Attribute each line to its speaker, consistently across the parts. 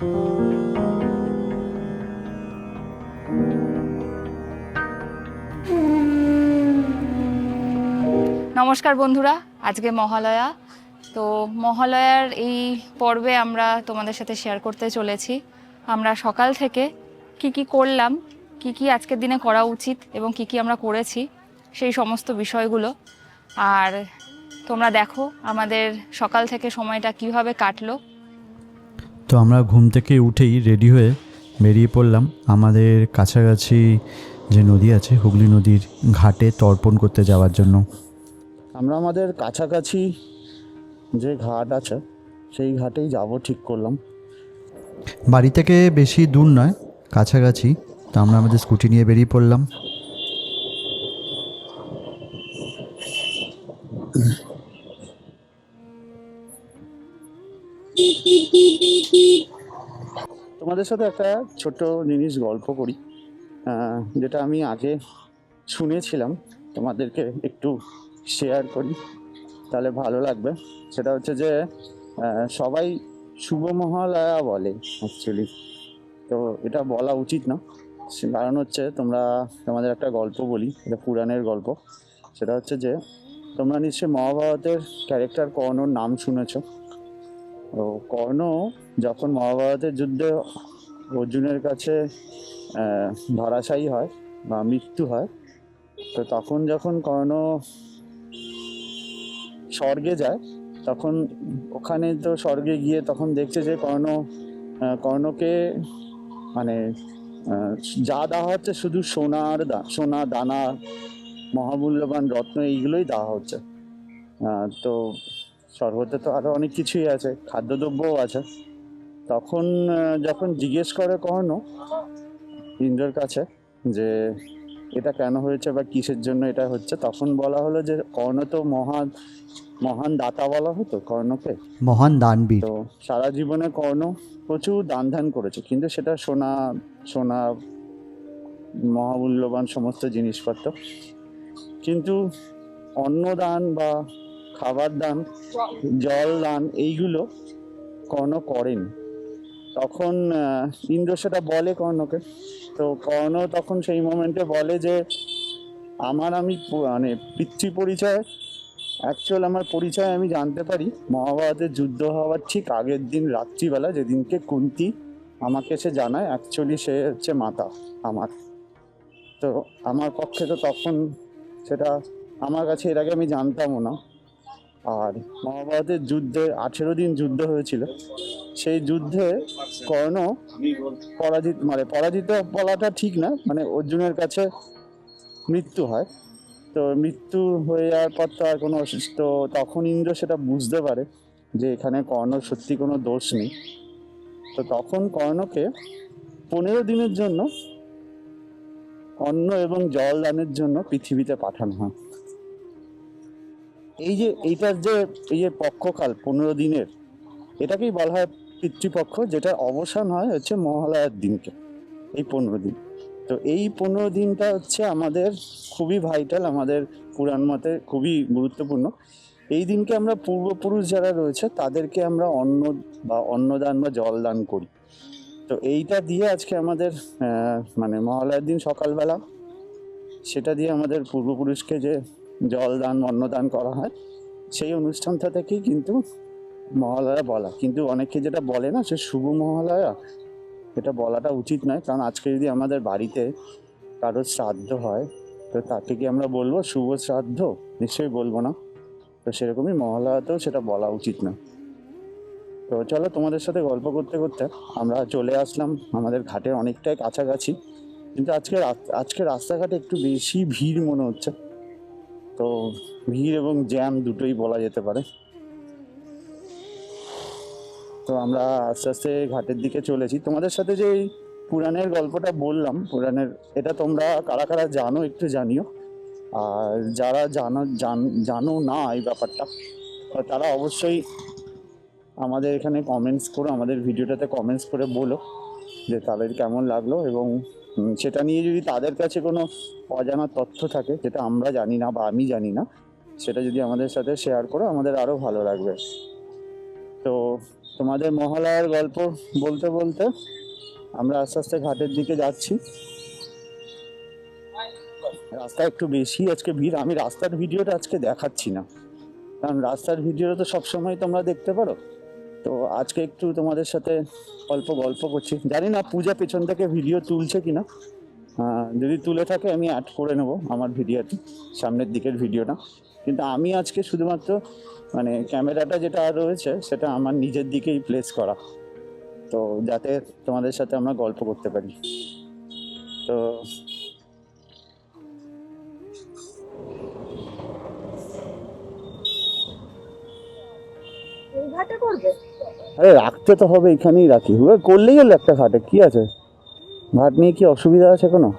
Speaker 1: নমস্কার বন্ধুরা, আজকে মহালয়া। তো মহালয়ার এই পর্বে আমরা তোমাদের সাথে শেয়ার করতে চলেছি। আমরা সকাল থেকে কি কি করলাম, কি কি আজকের দিনে করা উচিত এবং কি কি আমরা করেছি, সেই সমস্ত বিষয়গুলো। আর তোমরা দেখো আমাদের সকাল থেকে সময়টা কীভাবে কাটলো
Speaker 2: তো আমরা ঘুম থেকে উঠেই রেডি হয়ে বেরিয়ে পড়লাম। আমাদের কাছাকাছি যে নদী আছে হুগলি নদীর ঘাটে তর্পণ করতে যাওয়ার জন্য।
Speaker 3: আমরা আমাদের কাছাকাছি যে ঘাট আছে সেই ঘাটেই যাব ঠিক করলাম।
Speaker 2: বাড়ি থেকে বেশি দূর নয় কাছাকাছি। তো আমরা আমাদের স্কুটি নিয়ে বেরিয়ে পড়লাম।
Speaker 3: তোমাদের সাথে একটা ছোট জিনিস গল্প করি যেটা আমি আগে শুনেছিলাম। তোমাদেরকে একটু শেয়ার করি, তাহলে ভালো লাগবে। সেটা হচ্ছে যে সবাই শুভ মহালয়া বলে অ্যাকচুয়ালি তো এটা বলা উচিত না। কারণ হচ্ছে তোমরা, তোমাদের একটা গল্প বলি, এটা পুরাণের গল্প। সেটা হচ্ছে যে, তোমরা নিশ্চয়ই মহাভারতের ক্যারেক্টার কর্ণর নাম শুনেছ। কর্ণ যখন মহাভারতের যুদ্ধে অর্জুনের কাছে ধরাশায়ী হয় বা মৃত্যু হয়, তো তখন যখন কর্ণ স্বর্গে যায়, তখন ওখানে তো স্বর্গে গিয়ে তখন দেখছে যে কর্ণ কর্ণকে মানে যা দেওয়া হচ্ছে শুধু সোনার সোনা, দানা, মহামূল্যবান রত্ন এইগুলোই দেওয়া হচ্ছে। তো স্বর্গতে তো আরও অনেক কিছুই আছে খাদ্যদ্রব্যও আছে। তখন যখন জিজ্ঞেস করে কখনো ইন্দ্রের কাছে যে এটা কেন হয়েছে বা কিসের জন্য এটা হচ্ছে তখন বলা হলো যে কর্ণ তো মহান মহান দাতা বলা হতো কর্ণকে।
Speaker 2: মহান দানবীর।
Speaker 3: তো সারা জীবনে কর্ণ প্রচুর দান ধ্যান করেছে কিন্তু সেটা সোনা সোনা মহামূল্যবান সমস্ত জিনিসপত্র। কিন্তু অন্নদান বা খাবার দান, জল দান, এইগুলো কর্ণ করেন। তখন ইন্দ্র সেটা বলে কর্ণকে। তো কর্ণ তখন সেই মোমেন্টে বলে যে, আমার আমি মানে পিতৃ পরিচয় অ্যাকচুয়াল আমার পরিচয় আমি জানতে পারি। মহাভারতের যুদ্ধ হওয়ার ঠিক আগের দিন রাত্রিবেলা যেদিনকে কুন্তি আমাকে সে জানায় অ্যাকচুয়ালি সে হচ্ছে মাতা আমার। তো আমার পক্ষে তো তখন সেটা আমার কাছে এর আগে আমি জানতামও না। আর মহাভারতের যুদ্ধে আঠেরো দিন যুদ্ধ হয়েছিল। সেই যুদ্ধে কর্ণ পরাজিত মানে পরাজিত বলাটা ঠিক না মানে অর্জুনের কাছে মৃত্যু হয়। তো মৃত্যু হয়ে যাওয়ার পর তো আর কোনো অসুস্থ তখন ইন্দ্র সেটা বুঝতে পারে যে এখানে কর্ণ সত্যি কোনো দোষ নেই। তো তখন কর্ণকে পনেরো দিনের জন্য অন্ন এবং জল দানের জন্য পৃথিবীতে পাঠানো হয়। এই যে এইটার যে, এই যে পক্ষকাল, পনেরো দিনের, এটাকেই বলা হয় পিতৃপক্ষ, যেটা অবসান হয় হচ্ছে মহালয়ার দিনকে, এই পনেরো দিন। তো এই পনেরো দিনটা হচ্ছে আমাদের খুবই ভাইটাল আমাদের পুরাণ মতে খুবই গুরুত্বপূর্ণ। এই দিনকে আমরা পূর্বপুরুষ যারা রয়েছে, তাদেরকে আমরা অন্ন বা অন্নদান বা জল দান করি। তো এইটা দিয়ে আজকে আমাদের মানে মহালয়ার দিন সকালবেলা, সেটা দিয়ে আমাদের পূর্বপুরুষকে যে জলদান অন্নদান করা হয়। সেই অনুষ্ঠানটা থেকেই কিন্তু মহালয়া বলা। কিন্তু অনেকে যেটা বলে না, সে শুভ মহালয়া, এটা বলাটা উচিত নয়। কারণ আজকে যদি আমাদের বাড়িতে কারোর শ্রাদ্ধ হয়, তো তাকে কি আমরা বলব, শুভ শ্রাদ্ধ? নিশ্চয়ই বলব না। তো সেরকমই মহালয়াতেও সেটা বলা উচিত না তো চলো তোমাদের সাথে গল্প করতে করতে আমরা চলে আসলাম। আমাদের ঘাটের অনেকটাই কাছাকাছি। কিন্তু আজকে আজকে রাস্তাঘাটে একটু বেশি ভিড় মনে হচ্ছে। তো ভিড় এবং জ্যাম দুটোই বলা যেতে পারে। তো আমরা আস্তে আস্তে ঘাটের দিকে চলেছি। তোমাদের সাথে যে পুরাণের গল্পটা বললাম, পুরাণের এটা তোমরা কারা কারা জানো একটু জানিও। আর যারা জানো জানো না এই ব্যাপারটা তারা অবশ্যই আমাদের এখানে কমেন্টস করো, আমাদের ভিডিওটাতে কমেন্টস করে বলো। যে তাদের কেমন লাগল এবং সেটা নিয়ে যদি তাদের কাছে কোনো অজানা তথ্য থাকে, যেটা আমরা জানি না বা আমি জানি না, সেটা যদি আমাদের সাথে শেয়ার করো, আমাদের আরও ভালো লাগবে। তো তোমাদের মহালয়ার গল্প বলতে বলতে আমরা আস্তে আস্তে ঘাটের দিকে যাচ্ছি। রাস্তা একটু বেশি, আজকে ভিড়, আমি রাস্তার ভিডিওটা আজকে দেখাচ্ছি না। কারণ রাস্তার ভিডিওটা তো সবসময় তোমরা দেখতে পারো। তো আজকে একটু তোমাদের সাথে অল্প গল্প করছি। জানি না পূজা পেছন থেকে ভিডিও তুলছে কিনা। যদি তুলে থাকে, আমি অ্যাড করে নেব আমার ভিডিওটি সামনের দিকের ভিডিওটা কিন্তু আমি আজকে শুধুমাত্র মানে ক্যামেরাটা যেটা রয়েছে, সেটা আমার নিজের দিকেই প্লেস করা। তো যাতে তোমাদের সাথে আমরা গল্প করতে পারি। তো
Speaker 4: করবে?
Speaker 3: আরে, রাখতে তো হবে, এখানেই রাখি। করলেই হলো একটা ঘাটে কি আছে? ঘাট নিয়ে কি অসুবিধা আছে কোনো?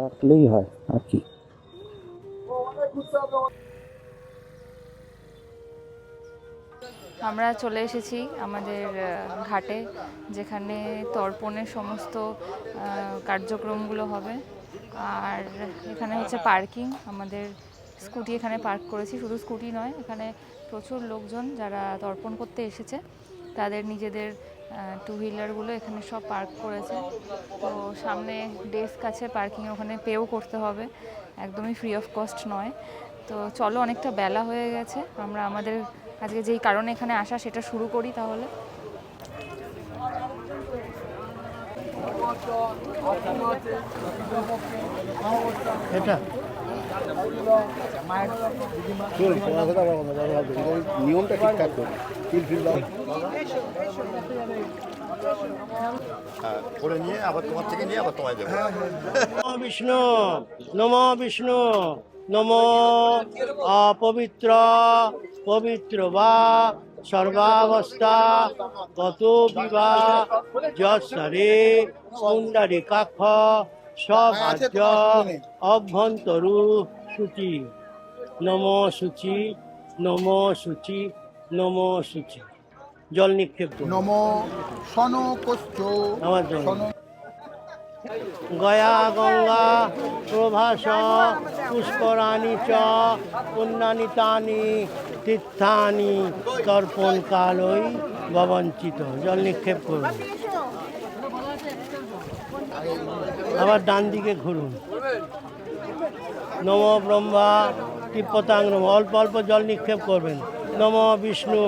Speaker 3: রাখলেই হয়, আর কি।
Speaker 1: আমরা চলে এসেছি আমাদের ঘাটে, যেখানে তর্পণের সমস্ত কার্যক্রমগুলো হবে। আর এখানে হচ্ছে পার্কিং, আমাদের স্কুটি এখানে পার্ক করেছি, শুধু স্কুটি নয়, এখানে প্রচুর লোকজন যারা তর্পণ করতে এসেছে, তাদের নিজেদের টু হুইলারগুলো এখানে সব পার্ক করেছে। তো সামনে ডেস্ক আছে পার্কিং ওখানে পেও করতে হবে, একদমই ফ্রি অফ কস্ট নয়। তো চলো, অনেকটা বেলা হয়ে গেছে, আমরা আমাদের আজকে যেই কারণে এখানে আসা সেটা শুরু করি তাহলে।
Speaker 5: নিয়মটা ঠিকঠাক ফিল করে নিয়ে আবার তোমার থেকে নিয়ে আবার তোমায়
Speaker 6: বিষ্ণু নম বিষ্ণু নম অপবিত্র পবিত্র বা সর্বাবস্থা কত বিবা যশরে কুণ্ডারি সভাজ্য অভ্যন্তরু সূচি। নম সূচি নম সূচি নম সূচি। জল নিক্ষেপ।
Speaker 5: নম সন কোষ্ঠ
Speaker 6: আমার জন্য
Speaker 5: সন
Speaker 6: গয়া গঙ্গা প্রভাস পুষ্করাণি চ পুণ্যানি তানি তীর্থানি তর্পণ কালই ভবঞ্চিত। জল নিক্ষেপ করুন। আবার ডান দিকে ঘুরুন। নম ব্রহ্মা তিপ্পতাং নম। অল্প অল্প জল নিক্ষেপ করবেন। নম বিষ্ণু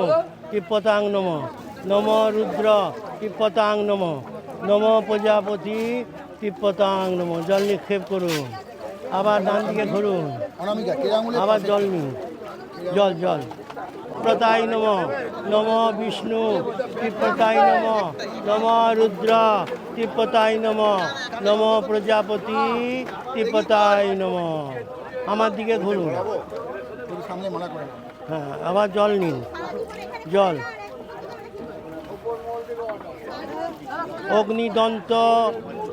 Speaker 6: তিপ্পতাং নম। নম রুদ্র তিপ্পতাং নম। নম প্রজাপতি তিপ্পতাং নম। জল নিক্ষেপ করুন। আবার ডান দিকে ঘুরুন। আবার জল নিন। জল জল। প্রতাই নম। নম বিষ্ণু তিপ্পতাই নম। নম রুদ্র তিপ্পতাই নম। নম প্রজাপতি তিপ্পতাই নম। আমার দিকে ঘুরুন হ্যাঁ আবার জল নিন। জল। অগ্নিদন্ত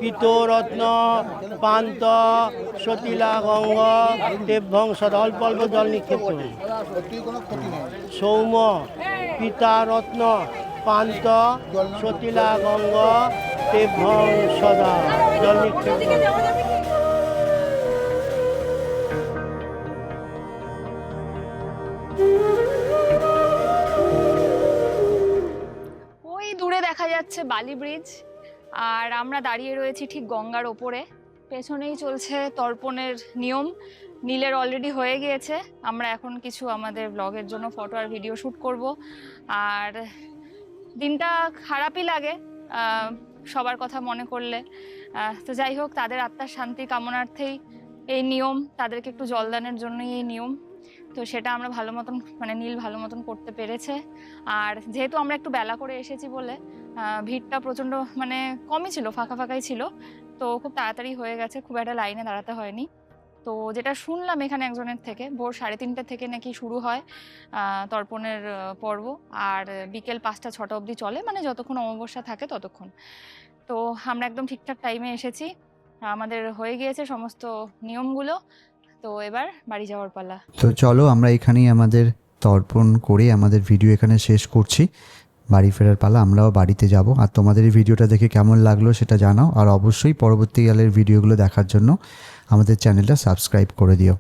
Speaker 6: পিতরত্ন পান্ত, সতীলা গঙ্গ দেবভং সদা অল্প অল্প জল নিক্ষেপ করুন। সৌম পিতারত্ন, পান্ত, সতীলা, গঙ্গ দেবভং সদা জল নিক্ষেপ করুন।
Speaker 1: দূরে দেখা যাচ্ছে বালি ব্রিজ। আর আমরা দাঁড়িয়ে রয়েছি ঠিক গঙ্গার ওপরে। পেছনেই চলছে তর্পণের নিয়ম। নীলের অলরেডি হয়ে গিয়েছে। আমরা এখন কিছু আমাদের ব্লগের জন্য ফটো আর ভিডিও শ্যুট করব। আর দিনটা খারাপই লাগে সবার কথা মনে করলে। তো যাই হোক, তাদের আত্মার শান্তি কামনার্থেই এই নিয়ম, তাদেরকে একটু জলদানের জন্যই এই নিয়ম। তো সেটা আমরা ভালো মতন মানে নীল ভালো মতন করতে পেরেছে। আর যেহেতু আমরা একটু বেলা করে এসেছি বলে ভিড়টা প্রচণ্ড মানে কমই ছিল, ফাঁকা ফাঁকাই ছিল। তো খুব তাড়াতাড়ি হয়ে গেছে, খুব একটা লাইনে দাঁড়াতে হয়নি। তো যেটা শুনলাম এখানে একজনের থেকে, ভোর সাড়ে তিনটে থেকে নাকি শুরু হয় তর্পণের পর্ব। আর বিকেল পাঁচটা, ছটা অবধি চলে মানে যতক্ষণ অমাবস্যা থাকে ততক্ষণ। তো আমরা একদম ঠিকঠাক টাইমে এসেছি। আমাদের হয়ে গিয়েছে সমস্ত নিয়মগুলো। তো এবার বাড়ি যাওয়ার পালা।
Speaker 2: তো চলো আমরা এখানেই আমাদের তর্পণ করে আমাদের ভিডিও এখানে শেষ করছি। বাড়ি ফেরার পালা, আমরাও বাড়িতে যাব। আর তোমাদের এই ভিডিওটা দেখে কেমন লাগল সেটা জানাও। আর অবশ্যই পরবর্তীকালের ভিডিওগুলো দেখার জন্য আমাদের চ্যানেলটা সাবস্ক্রাইব করে দিও।